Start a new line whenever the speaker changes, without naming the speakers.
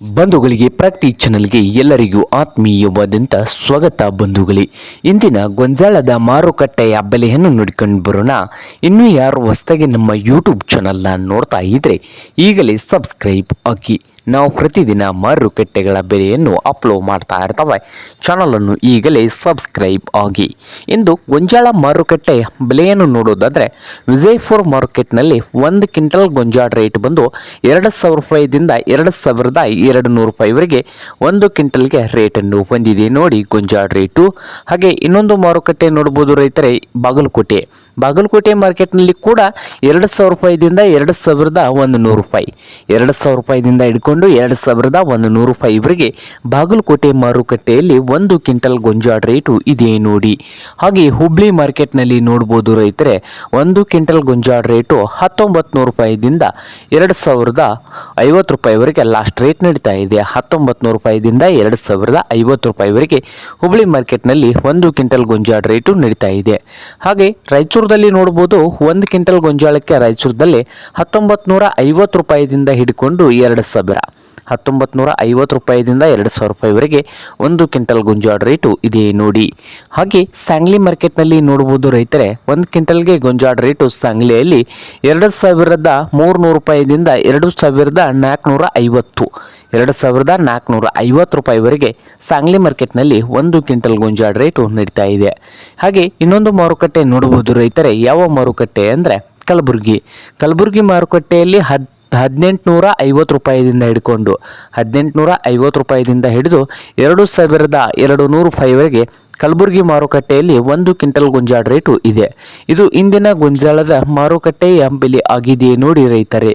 ಬಂಧುಗಳಿಗೆ ಪ್ರತಿ ಚಾನಲ್ಗೆ ಎಲ್ಲರಿಗೂ ಆತ್ಮೀಯವಾದಂಥ ಸ್ವಾಗತ ಬಂಧುಗಳೇ. ಇಂದಿನ ಗೊಂಜಾಳದ ಮಾರುಕಟ್ಟೆಯ ಬೆಲೆಯನ್ನು ನೋಡಿಕೊಂಡು ಬರೋಣ. ಇನ್ನೂ ಯಾರು ಹೊಸದಾಗಿ ನಮ್ಮ ಯೂಟ್ಯೂಬ್ ಚಾನಲ್ನ ನೋಡ್ತಾ ಇದ್ರೆ ಈಗಲೇ ಸಬ್ಸ್ಕ್ರೈಬ್ ಆಗಿ. ನಾವು ಪ್ರತಿದಿನ ಮಾರುಕಟ್ಟೆಗಳ ಬೆಲೆಯನ್ನು ಅಪ್ಲೋಡ್ ಮಾಡ್ತಾ ಇರ್ತವೆ. ಚಾನಲನ್ನು ಈಗಲೇ ಸಬ್ಸ್ಕ್ರೈಬ್ ಆಗಿ. ಇಂದು ಗೊಂಜಾಳ ಮಾರುಕಟ್ಟೆ ಬೆಲೆಯನ್ನು ನೋಡೋದಾದರೆ, ವಿಜಯಪುರ ಮಾರ್ಕೆಟ್ನಲ್ಲಿ ಒಂದು ಕ್ವಿಂಟಲ್ ಗೊಂಜಾಳ ರೇಟ್ ಬಂದು ಎರಡು ಸಾವಿರ ರೂಪಾಯಿದಿಂದ ಎರಡು ಸಾವಿರದ ಎರಡು ನೂರು ರೂಪಾಯಿವರೆಗೆ ಒಂದು ಕ್ವಿಂಟಲ್ಗೆ ರೇಟನ್ನು ಹೊಂದಿದೆ ನೋಡಿ ಗೊಂಜಾಳ ರೇಟು ಹಾಗೆ ಇನ್ನೊಂದು ಮಾರುಕಟ್ಟೆ ನೋಡ್ಬೋದು ರೈತರೇ, ಬಾಗಲಕೋಟೆ. ಬಾಗಲಕೋಟೆ ಮಾರ್ಕೆಟ್ನಲ್ಲಿ ಕೂಡ ಎರಡು ಸಾವಿರ ರೂಪಾಯಿದಿಂದ ಎರಡು ಸಾವಿರದ ಒಂದು ನೂರು ರೂಪಾಯಿ. ಎರಡು ಸಾವಿರ ರೂಪಾಯಿದಿಂದ ಹಿಡ್ಕೊಂಡು ಎರಡು ಸಾವಿರದ ಒಂದು ನೂರು ರೂಪಾಯಿವರೆಗೆ ಬಾಗಲಕೋಟೆ ಮಾರುಕಟ್ಟೆಯಲ್ಲಿ ಒಂದು ಕ್ವಿಂಟಲ್ ಗೊಂಜಾಳ ರೇಟು ಇದೆ ನೋಡಿ. ಹಾಗೆ ಹುಬ್ಳಿ ಮಾರ್ಕೆಟ್ನಲ್ಲಿ ನೋಡ್ಬೋದು ರೈತರೆ, ಒಂದು ಕ್ವಿಂಟಲ್ ಗೊಂಜಾಳ ರೇಟು ಹತ್ತೊಂಬತ್ತು ನೂರು ರೂಪಾಯಿದಿಂದ ಎರಡು ಸಾವಿರದ ಐವತ್ತು ರೂಪಾಯಿವರೆಗೆ ಲಾಸ್ಟ್ ರೇಟ್ ನಡೀತಾ ಇದೆ. ಹತ್ತೊಂಬತ್ತು ನೂರು ರೂಪಾಯಿದಿಂದ ಎರಡು ಸಾವಿರದ ಐವತ್ತು ರೂಪಾಯಿವರೆಗೆ ಹುಬ್ಳಿ ಮಾರ್ಕೆಟ್ನಲ್ಲಿ ಒಂದು ಕ್ವಿಂಟಲ್ ಗೊಂಜಾಳ ರೇಟು ನಡೀತಾ ಇದೆ. ಹಾಗೆ ರಾಯಚೂರದಲ್ಲಿ ನೋಡ್ಬೋದು, ಒಂದು ಕ್ವಿಂಟಲ್ ಗೊಂಜಾಳಕ್ಕೆ ರಾಯಚೂರದಲ್ಲಿ ಹತ್ತೊಂಬತ್ತು ನೂರ ಐವತ್ತು ರೂಪಾಯಿದಿಂದ ಹಿಡ್ಕೊಂಡು ಎರಡು ಸಾವಿರ. ಹತ್ತೊಂಬತ್ತು ನೂರ ಐವತ್ತು ರೂಪಾಯಿದಿಂದ ಎರಡು ಸಾವಿರ ರೂಪಾಯಿವರೆಗೆ ಒಂದು ಕ್ವಿಂಟಲ್ ಗೊಂಜಾಳ ರೇಟು ಇದೆ ನೋಡಿ. ಹಾಗೆ ಸಾಂಗ್ಲಿ ಮಾರ್ಕೆಟ್ನಲ್ಲಿ ನೋಡ್ಬೋದು ರೈತರೆ, ಒಂದು ಕ್ವಿಂಟಲ್ಗೆ ಗೊಂಜಾಳ ರೇಟು ಸಾಂಗ್ಲಿಯಲ್ಲಿ ಎರಡು ಸಾವಿರದ ಮೂರುನೂರು ರೂಪಾಯಿದಿಂದ ಎರಡು ಸಾವಿರದ ನಾಲ್ಕುನೂರ ಐವತ್ತು, ಎರಡು ಸಾವಿರದ ನಾಲ್ಕುನೂರ ಐವತ್ತು ರೂಪಾಯಿವರೆಗೆ ಸಾಂಗ್ಲಿ ಮಾರ್ಕೆಟ್ನಲ್ಲಿ ಒಂದು ಕ್ವಿಂಟಲ್ ಗೊಂಜಾಳ ರೇಟು ನಡೀತಾ ಇದೆ. ಹಾಗೆ ಇನ್ನೊಂದು ಮಾರುಕಟ್ಟೆ ನೋಡಬಹುದು ರೈತರೆ, ಯಾವ ಮಾರುಕಟ್ಟೆ ಅಂದರೆ ಕಲಬುರಗಿ. ಕಲಬುರಗಿ ಮಾರುಕಟ್ಟೆಯಲ್ಲಿ ಹದ್ ಹದಿನೆಂಟುನೂರ ಐವತ್ತು ರೂಪಾಯಿದಿಂದ ಹಿಡ್ಕೊಂಡು ಹದಿನೆಂಟುನೂರ ಐವತ್ತು ರೂಪಾಯಿದಿಂದ ಹಿಡಿದು ಎರಡು ಸಾವಿರದ ಎರಡು ನೂರು ರೂಪಾಯಿವರೆಗೆ ಕಲಬುರಗಿ ಮಾರುಕಟ್ಟೆಯಲ್ಲಿ ಒಂದು ಕ್ವಿಂಟಲ್ ಗೊಂಜಾಳ ರೇಟು ಇದೆ. ಇದು ಇಂದಿನ ಗುಂಜಾಳದ ಮಾರುಕಟ್ಟೆಯ ಬೆಲೆ ಆಗಿದೆ ನೋಡಿ ರೈತರೆ.